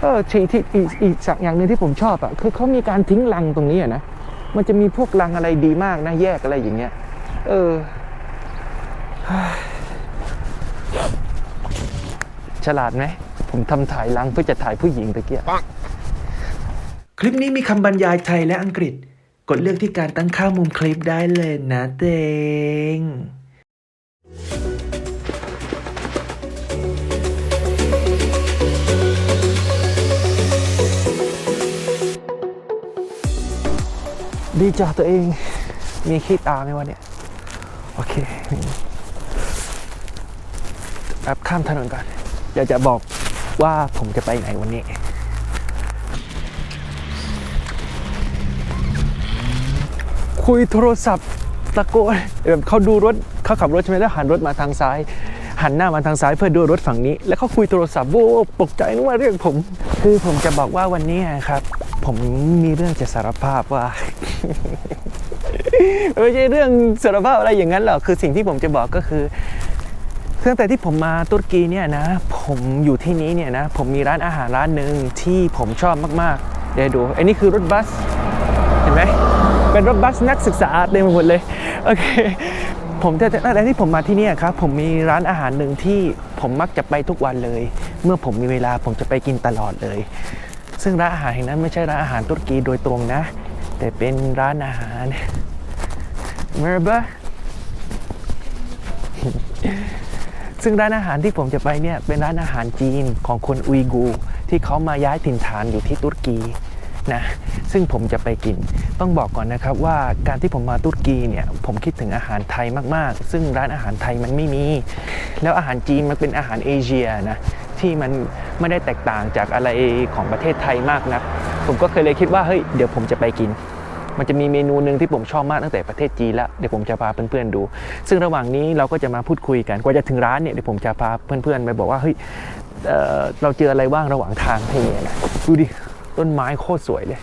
เออที่ที่อีกอีกสักอย่างหนึ่งที่ผมชอบอะคือเขามีการทิ้งรังตรงนี้อะนะมันจะมีพวกรังอะไรดีมากนะแยกอะไรอย่างเงี้ย เออฉลาดไหมผมทำถ่ายรังเพื่อจะถ่ายผู้หญิงตะเกียบคลิปนี้มีคำบรรยายไทยและอังกฤษ กดเลือกที่การตั้งค่ามุมคลิปได้เลยนะเตง ดีจ่าตัวเอง มีขี้ตาไหมวะเนี่ย โอเคแอบข้ามถนนก่อนอยากจะบอกว่าผมจะไปไหนวันนี้ คุยโทรศัพท์ตะโกนแบบเขาดูรถเขาขับรถใช่ไหมแล้วหันรถมาทางซ้าย หันหน้ามาทางซ้ายเพื่อดูรถฝั่งนี้ แล้วเขาคุยโทรศัพท์โว้ตกใจนึกว่าเรียกผม คือผมจะบอกว่าวันนี้ครับ ผมมีเรื่องจะสารภาพว่า ไม่ใช่เรื่องสารภาพอะไรอย่างนั้นหรอกคือสิ่งที่ผมจะบอกก็คือตั้งแต่ที่ผมมาตุรกีเนี่ยนะ ผมอยู่ที่นี้เนี่ยนะ ผมมีร้านอาหารร้านหนึ่งที่ผมชอบมากๆ เดี๋ยวดูอันนี้คือรถบัส เห็นไหมเป็นรถบัสนักศึกษาเต็มไปหมดเลย โอเค ผมแต่ตั้งแต่ที่ผมมาที่นี่ครับ ผมมีร้านอาหารหนึ่งที่ผมมักจะไปทุกวันเลย เมื่อผมมีเวลาผมจะไปกินตลอดเลย ซึ่งร้านอาหารแห่งนั้นไม่ใช่ร้านอาหารตุรกีโดยตรงนะ แต่เป็นร้านอาหาร Merhaba ซึ่งร้านอาหารที่ผมจะไปเนี่ยเป็นร้านอาหารจีนของคนอุยกู ที่เขามาย้ายถิ่นฐานอยู่ที่ตุรกีนะซึ่งผมจะไปกินต้องบอกก่อนนะครับว่าการที่ผมมาตุรกีเนี่ยผมคิดถึงอาหารไทยมากๆ ซึ่งร้านอาหารไทยมันไม่มี แล้วอาหารจีนมันเป็นอาหารเอเชียนะ ที่มันไม่ได้แตกต่างจากอะไรของประเทศไทยมากนะผมก็เคยเลยคิดว่าเฮ้ยเดี๋ยวผมจะไปกิน มันจะมีเมนูหนึ่งที่ผมชอบมากตั้งแต่ประเทศจีนแล้วเดี๋ยวผมจะพาเพื่อนๆดู ซึ่งระหว่างนี้เราก็จะมาพูดคุยกันกว่าจะถึงร้านเนี่ยเดี๋ยวผมจะพาเพื่อนๆไปบอกว่าเฮ้ยเเราเจออะไรบ้างระหว่างทางที่นี่นะดูดิต้นไม้โคตรสวยเลย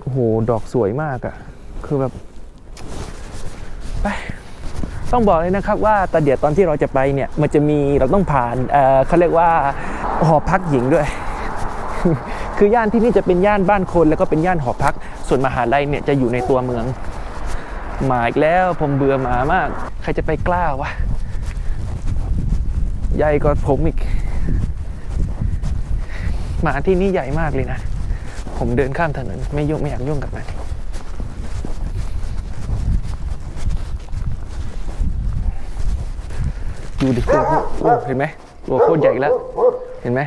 โอ้โหดอกสวยมากอะ่ะคือแบบไป ต้องบอกเลยนะครับว่าแต่เดียวตอนที่เราจะไปเนี่ยมันจะมีเราต้องผ่านเเขาเรียกว่าหอพักหญิงด้วย คือย่านที่นี่จะเป็นย่านบ้านคนแล้วก็เป็นย่านหอพัก ส่วนมหาลัยเนี่ยจะอยู่ในตัวเมืองหมาอีกแล้วผมเบื่อหมามาก ใครจะไปกล้าวะใหญ่กว่าผมอีกหมาที่นี่ใหญ่มากเลยนะ ผมเดินข้ามถนนไม่ยุ่งไม่อยากยุ่งกับมัน ดูดิตัวเขาโอ้เห็นไหมตัวโคตรใหญ่แล้ว เห็นไหม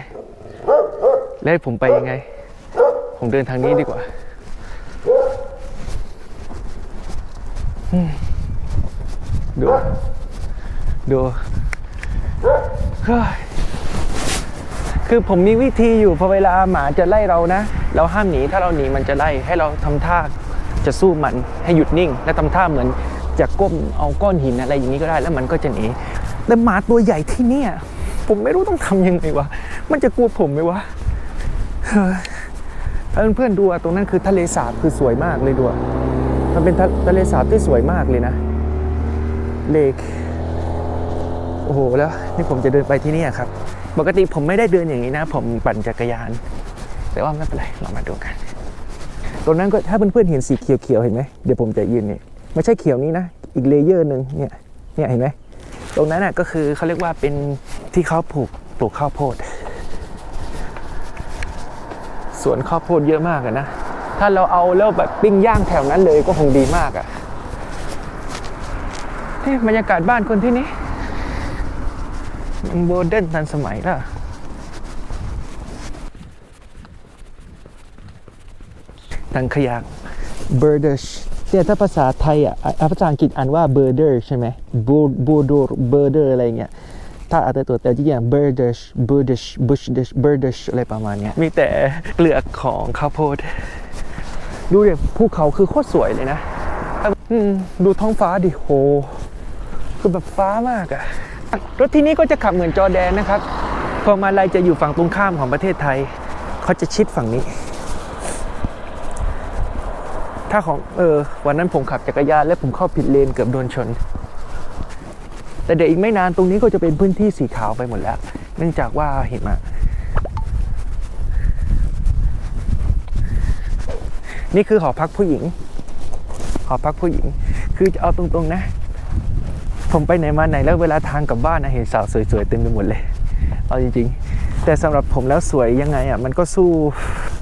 แล้วให้ผมไปยังไง ผมเดินทางนี้ดีกว่าดู ดูคือผมมีวิธีอยู่พอเวลาหมาจะไล่เรานะ เราห้ามหนีถ้าเราหนีมันจะไล่ให้เราทำท่าจะสู้มันให้หยุดนิ่ง และทำท่าเหมือนจะก้มเอาก้อนหินอะไรอย่างนี้ก็ได้ แล้วมันก็จะหนี แต่หมาตัวใหญ่ที่เนี่ยผมไม่รู้ต้องทำยังไงวะ มันจะกลัวผมไหมวะเพื่อนๆดูอะตรงนั้นคือทะเลสาบคือสวยมากเลยดูอะมันเป็นทะทะเลสาบที่สวยมากเลยนะ เลกโอ้โหแล้วนี่ผมจะเดินไปที่นี่ครับ ปกติผมไม่ได้เดินอย่างนี้นะ ผมปั่นจักรยาน แต่ว่าไม่เป็นไรเรามาดูกัน ตรงนั้นก็ถ้าเพื่อนๆเห็นสีเขียวๆเห็นไหมเดี๋ยวผมจะยืนนี่ไม่ใช่เขียวนี้นะ อีกเลเยอร์หนึ่งเนี่ยเนี่ยเห็นไหม ตรงนั้นน่ะก็คือเขาเรียกว่าเป็นที่เขาปลูกปลูกข้าวโพดสวนข้าวโพดเยอะมากอะนะ ถ้าเราเอาแล้วแบบปิ้งย่างแถวนั้นเลยก็คงดีมากอะที่บรรยากาศบ้านคนที่นี่มันโมเดิร์นทันสมัยล้วตังขยะ birders เนี่ยถ้าภาษาไทยอะอะภาษาอังกฤษอ่านว่า birder ใช่ไหม bird birder birder อะไรเงี้ยถ้าอาจจะตัวแต่จริงๆ birders birders bushes birders อะไรประมาณเนี้ยมีแต่เปลือกของข้าวโพด ดูเดี๋ยวภูเขาคือโคตรสวยเลยนะอืมดูท้องฟ้าดิโห คือแบบฟ้ามากอะรถที่นี้ก็จะขับเหมือนจอร์แดนนะครับพวงมาลัยจะอยู่ฝั่งตรงข้ามของประเทศไทย เขาจะชิดฝั่งนี้ถ้าของเออวันนั้นผมขับจักรยานและผมเข้าผิดเลนเกือบโดนชน แต่เดี๋ยวอีกไม่นานตรงนี้ก็จะเป็นพื้นที่สีขาวไปหมดแล้ว เนื่องจากว่าเห็นมานี่คือหอพักผู้หญิง หอพักผู้หญิง คือจะเอาตรงๆนะ ผมไปไหนมาไหนแล้วเวลาทางกลับบ้านนะเห็นสาวสวยๆเต็มไปหมดเลย เอาจริง ๆ แต่สำหรับผมแล้วสวยยังไงอะมันก็สู้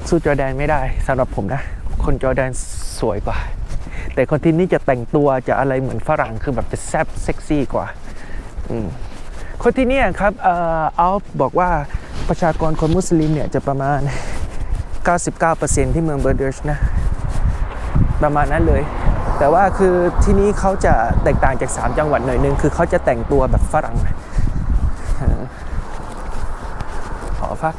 สู้จอแดนไม่ได้ สำหรับผมนะ คนจอแดน สวยกว่า แต่คนที่นี่จะแต่งตัวจะอะไรเหมือนฝรั่งคือแบบจะแซ่บเซ็กซี่กว่าคนที่นี่ครับเอ่ออัลบอกว่าประชากรคนมุสลิมเนี่ยจะประมาณ 99%ที่เมืองเบอร์เดชนะ ประมาณนั้นเลย แต่ว่าคือที่นี้เขาจะแตกต่างจาก 3 จังหวัดหน่อยนึง คือเขาจะแต่งตัวแบบฝรั่งเออหอพัก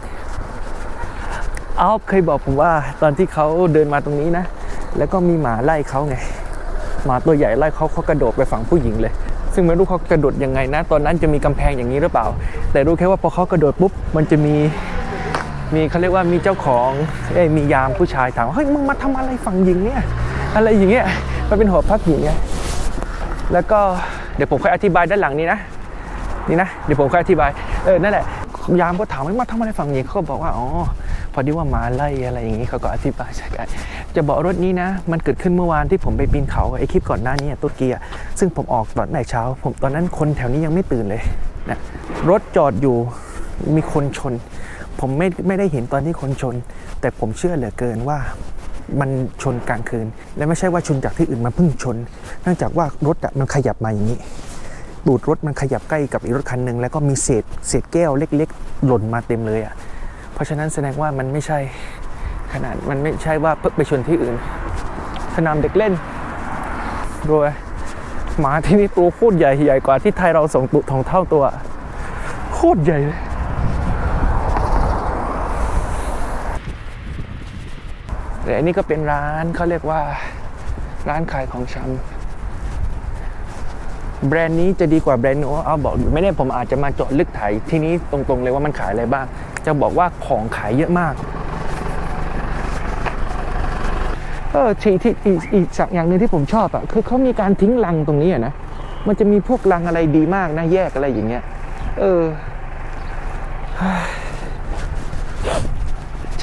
อัลเคยบอกผมว่าตอนที่เขาเดินมาตรงนี้นะ แล้วก็มีหมาไล่เขาไง หมาตัวใหญ่ไล่เขาเขากระโดดไปฝั่งผู้หญิงเลย ซึ่งไม่รู้เขากระโดดยังไงนะ ตอนนั้นจะมีกำแพงอย่างนี้หรือเปล่า แต่รู้แค่ว่าพอเขากระโดดปุ๊บ มันจะมี มีเขาเรียกว่ามีเจ้าของเอ้มียามผู้ชายถามเฮ้ยมึงมาทำอะไรฝั่งหญิงเนี่ย อะไรอย่างเงี้ย มันเป็นหอพักหญิงไง แล้วก็เดี๋ยวผมค่อยอธิบายด้านหลังนี้นะ นี่นะ เดี๋ยวผมค่อยอธิบาย เออ นั่นแหละ ยามก็ถามว่ามาทำอะไรฝั่งหญิงเขาก็บอกว่า อ๋อ พอดีว่าหมาไล่อะไรอย่างงี้เขาก็อธิบายใช่กัน จะบอกรถนี้นะ มันเกิดขึ้นเมื่อวานที่ผมไปปีนเขาไอคลิปก่อนหน้านี้อะตุรกีอะซึ่งผมออกตอนไหนเช้า ผมตอนนั้นคนแถวนี้ยังไม่ตื่นเลยนะรถจอดอยู่มีคนชน ผมไม่ไม่ได้เห็นตอนที่คนชน แต่ผมเชื่อเหลือเกินว่ามันชนกลางคืน และไม่ใช่ว่าชนจากที่อื่นมาเพิ่งชนเนื่องจากว่ารถมันขยับมาอย่างนี้ตูดรถมันขยับใกล้กับอีกรถคันหนึ่งแล้วก็มีเศษเศษแก้วเล็ก ๆ หล่นมาเต็มเลยอะเพราะฉะนั้นแสดงว่ามันไม่ใช่ ขนาดมันไม่ใช่ว่าเพิ่งไปชนที่อื่น สนามเด็กเล่นดูไว้หมาที่นี่ตัวโคตรใหญ่ใหญ่กว่าที่ไทยเราส่งตุทองเท่าตัว โคตรใหญ่เลยแต่อันนี้ก็เป็นร้านเขาเรียกว่าร้านขายของชำแบรนด์นี้จะดีกว่าแบรนด์โน้นเอาบอกอยู่ไม่ได้ผมอาจจะมาเจาะลึกถ่ายที่นี้ตรงๆเลยว่ามันขายอะไรบ้าง จะบอกว่าของขายเยอะมาก เออที่ที่อีกอีกสักอย่างหนึ่งที่ผมชอบอะคือเขามีการทิ้งลังตรงนี้อะนะมันจะมีพวกลังอะไรดีมากนะแยกอะไรอย่างเงี้ย เออ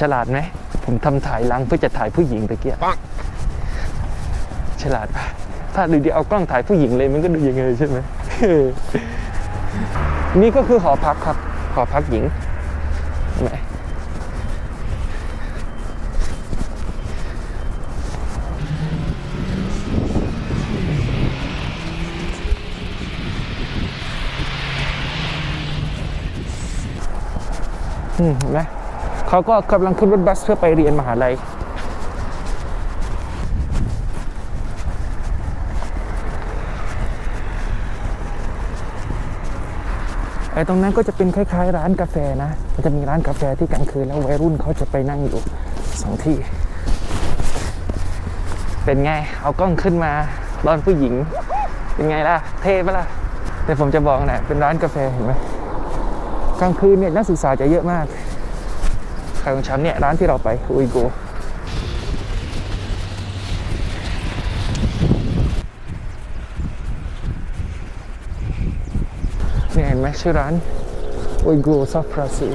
ฉลาดไหมผมทำถ่ายลังเพื่อจะถ่ายผู้หญิงตะเกียฉลาดปะถ้าดูดีเอากล้องถ่ายผู้หญิงเลยมันก็ดูยังไงใช่ไหมนี่ก็คือหอพักครับ หอพักหญิง อืมเห็นไหมเขาก็กำลังขึ้นรถบัสเพื่อไปเรียนมหาลัยไอ้ตรงนั้นก็จะเป็นคล้ายๆ ร้านกาแฟนะมันจะมีร้านกาแฟที่กลางคืนแล้ววัยรุ่นเขาจะไปนั่งอยู่สองที่ เป็นไง เอากล้องขึ้นมาตอนผู้หญิง เป็นไงล่ะ เท่ปะล่ะ แต่ผมจะบอกนะเป็นร้านกาแฟเห็นไหม กลางคืนเนี่ยนักศึกษาจะเยอะมากใครของฉันเนี่ยร้านที่เราไปอุยโกเนี่ยเห็นไหมชื่อร้านอุยโกซอฟราซี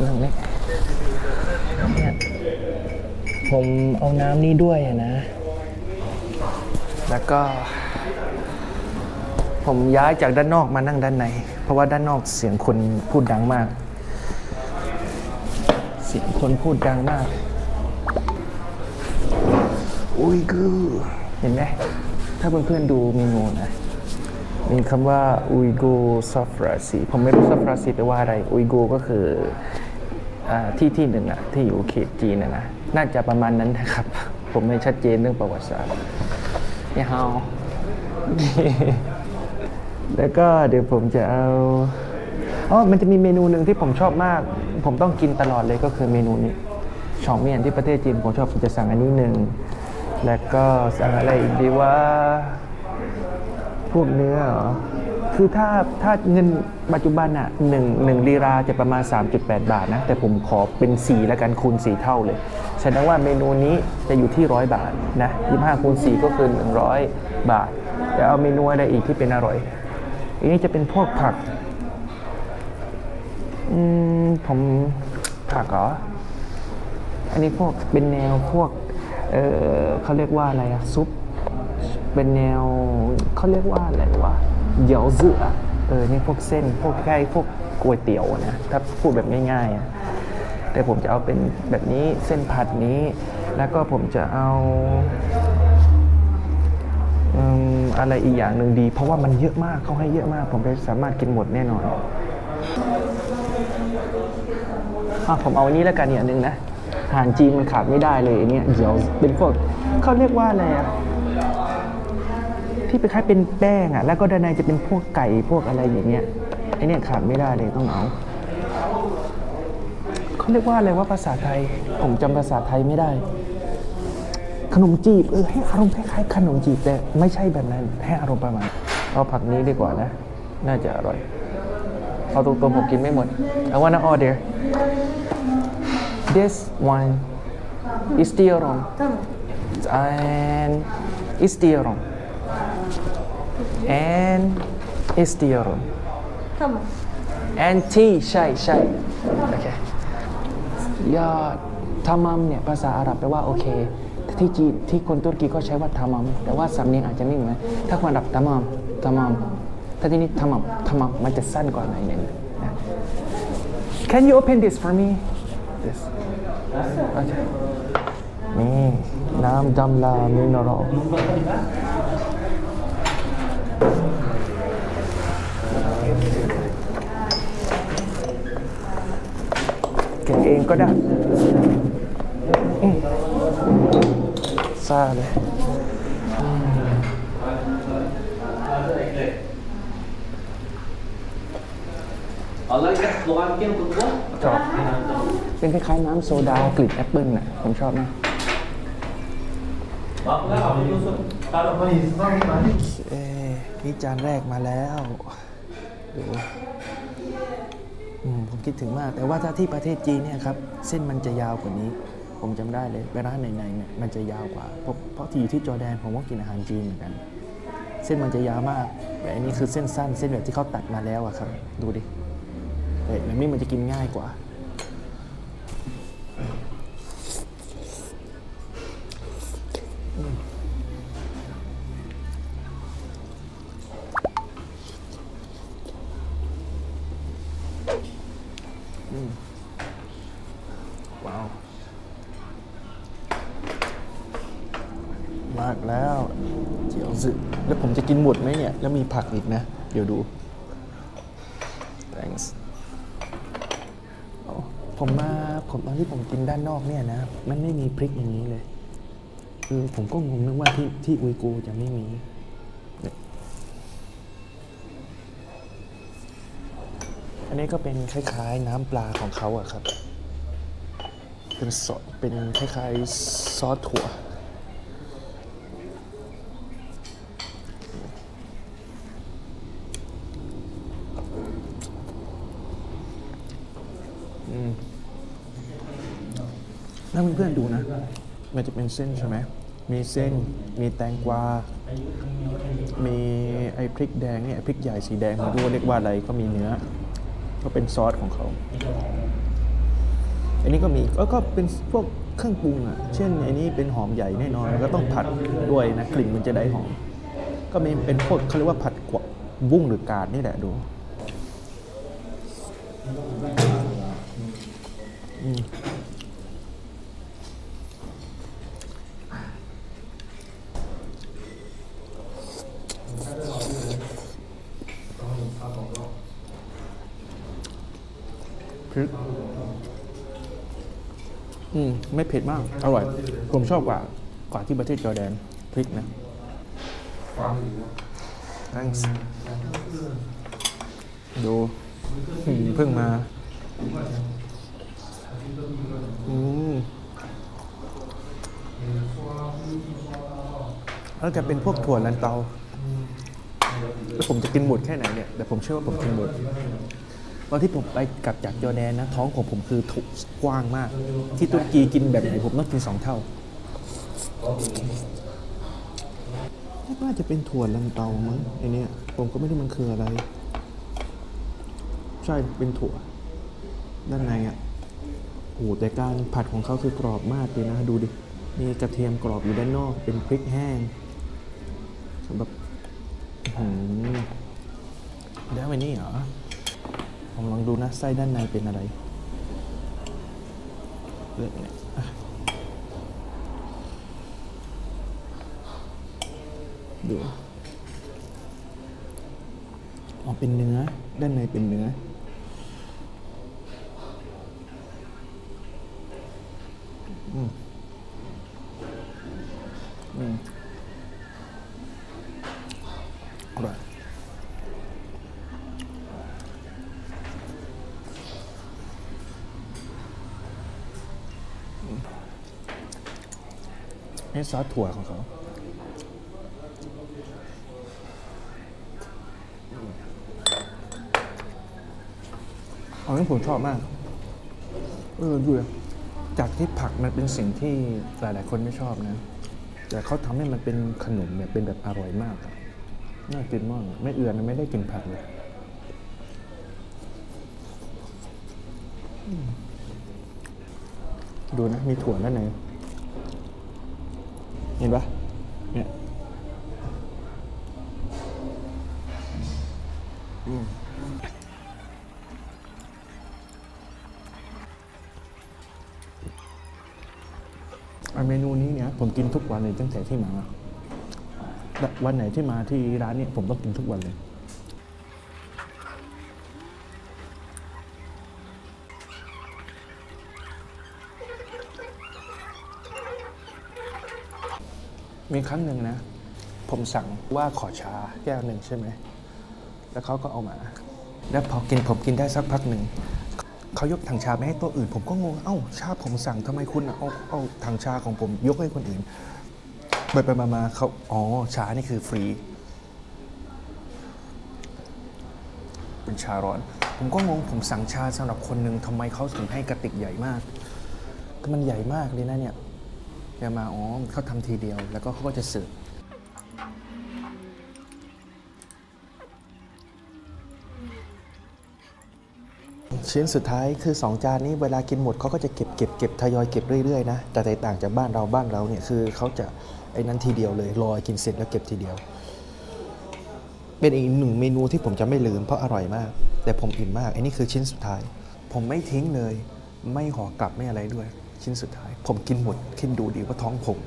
นั่นนี่ ผมเอาน้ำนี่ด้วยอะนะ แล้วก็ ผมย้ายจากด้านนอกมานั่งด้านใน เพราะว่าด้านนอกเสียงคนพูดดังมาก เสียงคนพูดดังมาก อุ้ยกูเห็นไหมถ้าเพื่อนๆดูเมนูนะมีคำว่าอุยกูซอฟราซีผมไม่รู้ซอฟราซีแปลว่าอะไร อุยกูก็คืออที่ที่หนึ่งอะที่อยู่เขตจีนนะนะ น่าจะประมาณนั้นนะครับ ผมไม่ชัดเจนเรื่องประวัติศาสตร์นี่ฮาวแล้วก็เดี๋ยวผมจะเอาอ๋อมันจะมีเมนูหนึ่งที่ผมชอบมาก ผมต้องกินตลอดเลยก็คือเมนูนี้ชองเมียนที่ประเทศจีนผมชอบผมจะสั่งอันนี้หนึ่งแล้วก็สั่งอะไรอีกดีว่าพวกเนื้อเหรอ คือถ้าถ้าเงินปัจจุบันอะหนึ่งหนึ่งลีราจะประมาณ 3.8 บาทนะ แต่ผมขอเป็น 4 แล้วกันคูณ 4 เท่าเลยแสดงว่าเมนูนี้จะอยู่ที่ 100 บาทนะ25คูณ4ก็คือ 100 บาทจะเอาเมนูอะไรอีกที่เป็นอร่อย อันนี้จะเป็นพวกผักอืมผมผักเหรอ อันนี้พวกเป็นแนวพวก เออเขาเรียกว่าอะไรอะซุป เป็นแนวเขาเรียกว่าอะไรวะ เยาเสือเออนี่พวกเส้นพวกใกล้พวกก๋วยเตี๋ยวนะถ้าพูดแบบง่ายๆอะแต่ผมจะเอาเป็นแบบนี้เส้นผัดนี้ แล้วก็ผมจะเอาอะไรอีกอย่างหนึ่งดี เพราะว่ามันเยอะมากเขาให้เยอะมาก ผมจะสามารถกินหมดแน่นอนอะผมเอาอันนี้แล้วกันเนี่ยอันหนึ่งนะอาหารจีนมันขาดไม่ได้เลยเนี้ยเดี๋ยวเป็นพวกเขาเรียกว่าอะไรอะ ที่เป็นคล้ายเป็นแป้งอะแล้วก็ด้านในจะเป็นพวกไก่พวกอะไรอย่างเงี้ยไอเนี่ยขาดไม่ได้เลยต้องเอาเขาเรียกว่าอะไรว่าภาษาไทย ผมจำภาษาไทยไม่ได้ ขนมจีบเออให้อารมณ์คล้ายๆขนมจีบแต่ไม่ใช่แบบนั้นให้อารมณ์ประมาณเอาผักนี้ดีกว่านะ น่าจะอร่อยเอาตรงๆผมกินไม่หมด I wanna order this one is still wrong and is still wrong and is still wrong Tamam. and tea ใช่ใช่โอเคยอดทามัมเนี่ยภาษาอาหรับแปลว่าโอเคแต่ที่จีนที่คนตุรกีก็ใช้ว่าทามัม แต่ว่าสำเนียงอาจจะไม่เหมือนถ้าคนอาหรับทามัมทามัมถ้าที่นี่ทามัมทามัมมันจะสั้นกว่าหน่อยหนึงนะ Can you open this for me this โอเคนี่น้ำดำลามินอรัล เก็บเองก็ได้ซ่าเลยชอบเป็นคล้ายๆน้ำโซดากลิ่นแอปเปิ้ลน่ะ ผมชอบมากเอ๊ นี่จานแรกมาแล้วดูผมคิดถึงมาก แต่ว่าถ้าที่ประเทศจีนเนี่ยครับ เส้นมันจะยาวกว่านี้ ผมจำได้เลยไปร้านไหนๆเนี่ยมันจะยาวกว่า เพราะเพราะที่อยู่ที่จอร์แดนผมก็กินอาหารจีนเหมือนกัน เส้นมันจะยาวมาก แต่อันนี้คือเส้นสั้น เส้นแบบที่เขาตัดมาแล้วอะครับ ดูดิเฮ้ยแบบนี้มันจะกินง่ายกว่า อีกนะ เดี๋ยวดู thanks โอ้ผมมาผมตอนที่ผมกินด้านนอกเนี่ยนะ มันไม่มีพริกอย่างนี้เลย คือผมก็งงนึกว่าที่ที่อุยกูจะไม่มีอันนี้ก็เป็นคล้ายๆน้ำปลาของเขาอะครับ เป็นซอสเป็นคล้ายๆซอสถั่ว แล้เพื่อนๆดูนะ มันจะเป็นเส้นใช่ไหม มีเส้น มีแตงกวา มีไอ้พริกแดงเนี่ยพริกใหญ่สีแดงไม่รู้ว่าเรียกว่าอะไรก็มีเนื้อ ก็เป็นซอสของเขา อันนี้ก็มีก็ก็เป็นพวกเครื่องปรุงอะ เช่นอันนี้เป็นหอมใหญ่แน่นอนแล้วก็ต้องผัดด้วยนะกลิ่นมันจะได้หอม ก็มีเป็นพวกเขาเรียกว่าผัดกวะบุ้งหรือกาดนี่แหละดูพริก อืม ไม่เผ็ดมาก อร่อย ผมชอบกว่ากว่าที่ประเทศจอร์แดนพริกนะ thanks ดูอืมเพิ่งมาอืมแล้วจะเป็นพวกถั่วลันเตา แล้วผมจะกินหมดแค่ไหนเนี่ย แต่ผมเชื่อว่าผมกินหมด ตอนที่ผมไปกลับจากจอร์แดนนะท้องของผมคือถูกกว้างมาก ที่ตุรกีกินแบบไหนผมต้องกินสองเท่าน่าจะเป็นถั่วลันเตามั้งไอเนี้ยผมก็ไม่รู้มันคืออะไร ใช่เป็นถั่ว ด้านในอะโอ้แต่การผัดของเขาคือกรอบมากเลยนะดูดิมีกระเทียมกรอบอยู่ด้านนอก เป็นพริกแห้งแบบอื้อหือแล้วไอ้นี่เหรอ ผมลองดูนะไส้ด้านในเป็นอะไรเลือกเนี่ยดูอ๋อเป็นเนื้อ ด้านในเป็นเนื้ออ นี่ซอสถั่วของเขาอันนี้ผมชอบมาก เออดูดิจากที่ผักมันเป็นสิ่งที่หลาย ๆ คนไม่ชอบนะ แต่เขาทำให้มันเป็นขนมแบบเป็นแบบอร่อยมากน่ากินมากไม่เอือนไม่ได้กินผักเลยดูนะ มีถั่วด้านใน เห็นปะเนี่ยอืมอะเมนูนี้เนี่ยผมกินทุกวันเลยตั้งแต่ที่มาแบบวันไหนที่มาที่ร้านเนี้ผมต้องกินทุกวันเลย มีครั้งหนึ่งนะ ผมสั่งว่าขอชาแก้วหนึ่งใช่ไหม แล้วเขาก็เอามา แล้วพอกินผมกินได้สักพักหนึ่ง เขายกถังชาไปให้ตัวอื่น ผมก็งง เอ้า ชาผมสั่งทำไมคุณเอาเอาถังชาของผมยกให้คนอื่น ไปไปมามาเขาอ๋อ ชานี่คือฟรี เป็นชาร้อน ผมก็งง ผมสั่งชาสำหรับคนหนึ่งทำไมเขาถึงให้กระติกใหญ่มาก มันใหญ่มากเลยนะเนี่ย แกมาอ๋อเขาทำทีเดียว แล้วก็เขาก็จะเสิร์ฟชิ้นสุดท้ายคือ 2 จานนี้เวลากินหมดเขาก็จะเก็บเก็บเก็บทยอยเก็บเรื่อยๆนะแต่แตกต่างจากบ้านเราบ้านเราเนี่ยคือเขาจะไอ้นั้นทีเดียวเลยรอกินเสร็จแล้วเก็บทีเดียว เป็นอีกหนึ่งเมนูที่ผมจะไม่ลืมเพราะอร่อยมาก แต่ผมอิ่มมากไอ้นี่คือชิ้นสุดท้าย ผมไม่ทิ้งเลย ไม่ห่อกลับไม่อะไรด้วย ชิ้นสุดท้าย ผมกินหมดคิดดูดีว่าท้องผม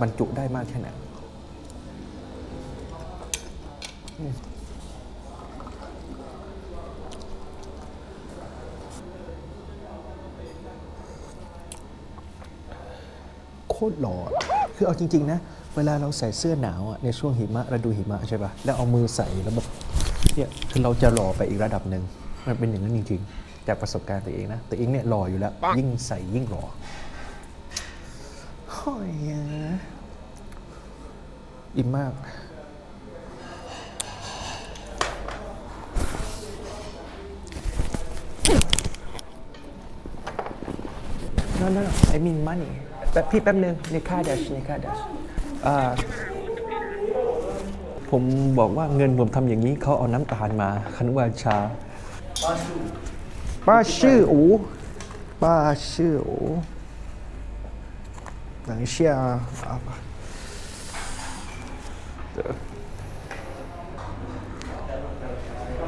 บรรจุได้มากแค่ไหนโคตรหล่อคือเอาจริง ๆ นะ เวลาเราใส่เสื้อหนาวอะในช่วงหิมะราดูหิมะใช่ป่ะ แล้วเอามือใส่แล้วแบบเนี่ยคือเราจะหล่อไปอีกระดับหนึ่งมันเป็นอย่างนั้นจริง ๆ จากประสบการณ์ตัวเองนะตัวเองเนี่ยหล่ออยู่แล้ว ยิ่งใส่ยิ่งหล่อโอ้ยอิ่มมาก no no no I mean money แป๊บพี่แป๊บนึงในค่าดัชในค่าดัชอ่าผมบอกว่าเงินผมทำอย่างนี้เขาเอาน้ำตาลมาคันว่าชา ป้าชื่ออูป้าชื่ออู等一下啊吧。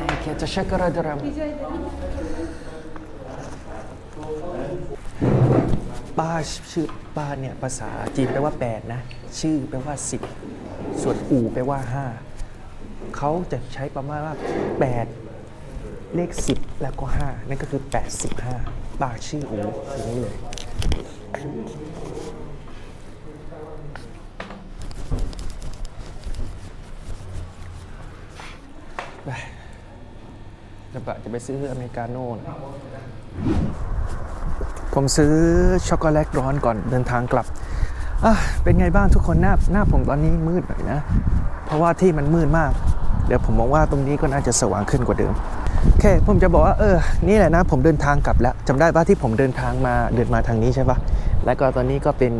Peki, teşekkür ederim. Rica ederim. ป้าชื่อป้าเนี่ยภาษาจีนแปลว่า 8 นะ ชื่อแปลว่า 10 ส่วนอู่แปลว่า 5 เขาจะใช้ประมาณว่า 8 เลข 10 แล้วก็ 5 นั่นก็คือ 85ป้าชื่ออูอย่างนี้เลยไปเดี๋ยวปะจะไปซื้ออเมริกาโน่นะผมซื้อช็อกโกแลตร้อนก่อนเดินทางกลับอะเป็นไงบ้างทุกคนหน้าหน้าผมตอนนี้มืดหน่อยนะ เพราะว่าที่มันมืดมาก เดี๋ยวผมมองว่าตรงนี้ก็น่าจะสว่างขึ้นกว่าเดิม โอเค ผมจะบอกว่าเออ นี่แหละนะ ผมเดินทางกลับแล้วจำได้ปะที่ผมเดินทางมาเดินมาทางนี้ใช่ปะแล้วก็ตอนนี้ก็เป็น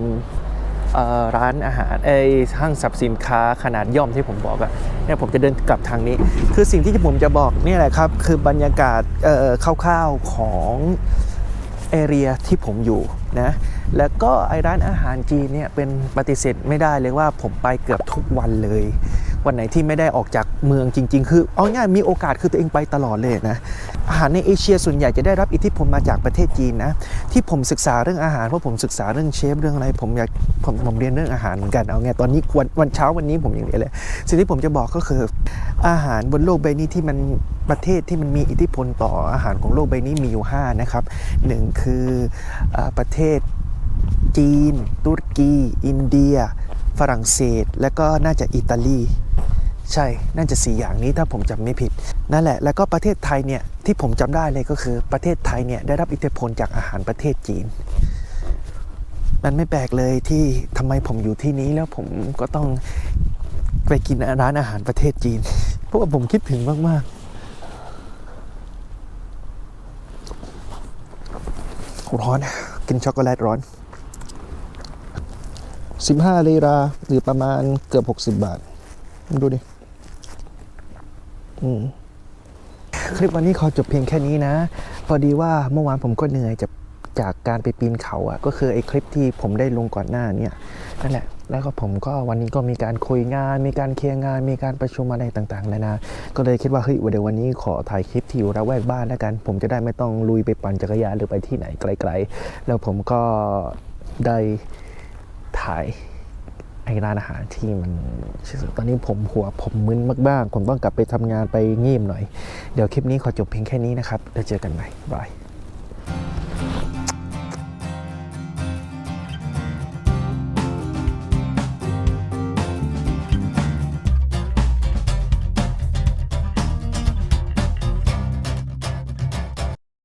ร้านอาหารไอ้ห้างสรรพสินค้าขนาดย่อมที่ผมบอกอะเนี่ยผมจะเดินกลับทางนี้ คือสิ่งที่ผมจะบอกนี่แหละครับ คือบรรยากาศเอ่อคร่าวๆของเอเรียที่ผมอยู่นะแล้วก็ไอ้ร้านอาหารจีนเนี่ยเป็นปฏิเสธไม่ได้เลยว่าผมไปเกือบทุกวันเลย วันไหนที่ไม่ได้ออกจากเมืองจริง ๆ คือเอาง่ายมีโอกาสคือตัวเองไปตลอดเลยนะอาหารในเอเชียส่วนใหญ่จะได้รับอิทธิพลมาจากประเทศจีนนะที่ผมศึกษาเรื่องอาหารเพราะผมศึกษาเรื่องเชฟเรื่องอะไรผมอยากผมผมเรียนเรื่องอาหารเหมือนกันเอาไงตอนนี้วันวันเช้าวันนี้ผมยังเรียนเลยสิ่งที่ผมจะบอกก็คืออาหารบนโลกใบนี้ที่มันประเทศที่มันมีอิทธิพลต่ออาหารของโลกใบนี้มีอยู่5นะครับหนึ่งคืออประเทศจีน ตุรกี อินเดีย ฝรั่งเศส และก็น่าจะอิตาลี ใช่น่าจะสี่อย่างนี้ถ้าผมจำไม่ผิด นั่นแหละ แล้วก็ประเทศไทยเนี่ยที่ผมจำได้เลยก็คือประเทศไทยเนี่ยได้รับอิทธิพลจากอาหารประเทศจีน มันไม่แปลกเลยที่ทำไมผมอยู่ที่นี้แล้วผมก็ต้องไปกินร้านอาหารประเทศจีน เพราะว่าผมคิดถึงมาก ๆ ร้อนกินช็อกโกแลตร้อน 15ลีราหรือประมาณเกือบ 60 บาท ดูดิ อืมคลิปวันนี้ขอจบเพียงแค่นี้นะ พอดีว่าเมื่อวานผมก็เหนื่อยจากจากการไปปีนเขาอะ่ะ ก็คือไอ้คลิปที่ผมได้ลงก่อนหน้าเนี่ยนั่นแหละ แล้วก็ผมก็วันนี้ก็มีการคุยงาน มีการเคลียร์งาน มีการประชุมอะไรต่างๆนานา ก็เลยคิดว่าเฮ้ยเดี๋ยววันนี้ขอถ่ายคลิปที่อยู่ระแวกบ้านแล้วกัน ผมจะได้ไม่ต้องลุยไปปั่นจักรยานหรือไปที่ไหนไกล ๆ แล้วผมก็ได้ถ่าย ไอ้ร้านอาหารที่มันตอนนี้ผมหัวผมมึนมากๆผมต้องกลับไปทำงานไปงีบหน่อย เดี๋ยวคลิปนี้ขอจบเพียงแค่นี้นะครับ แล้วเจอกันใหม่บาย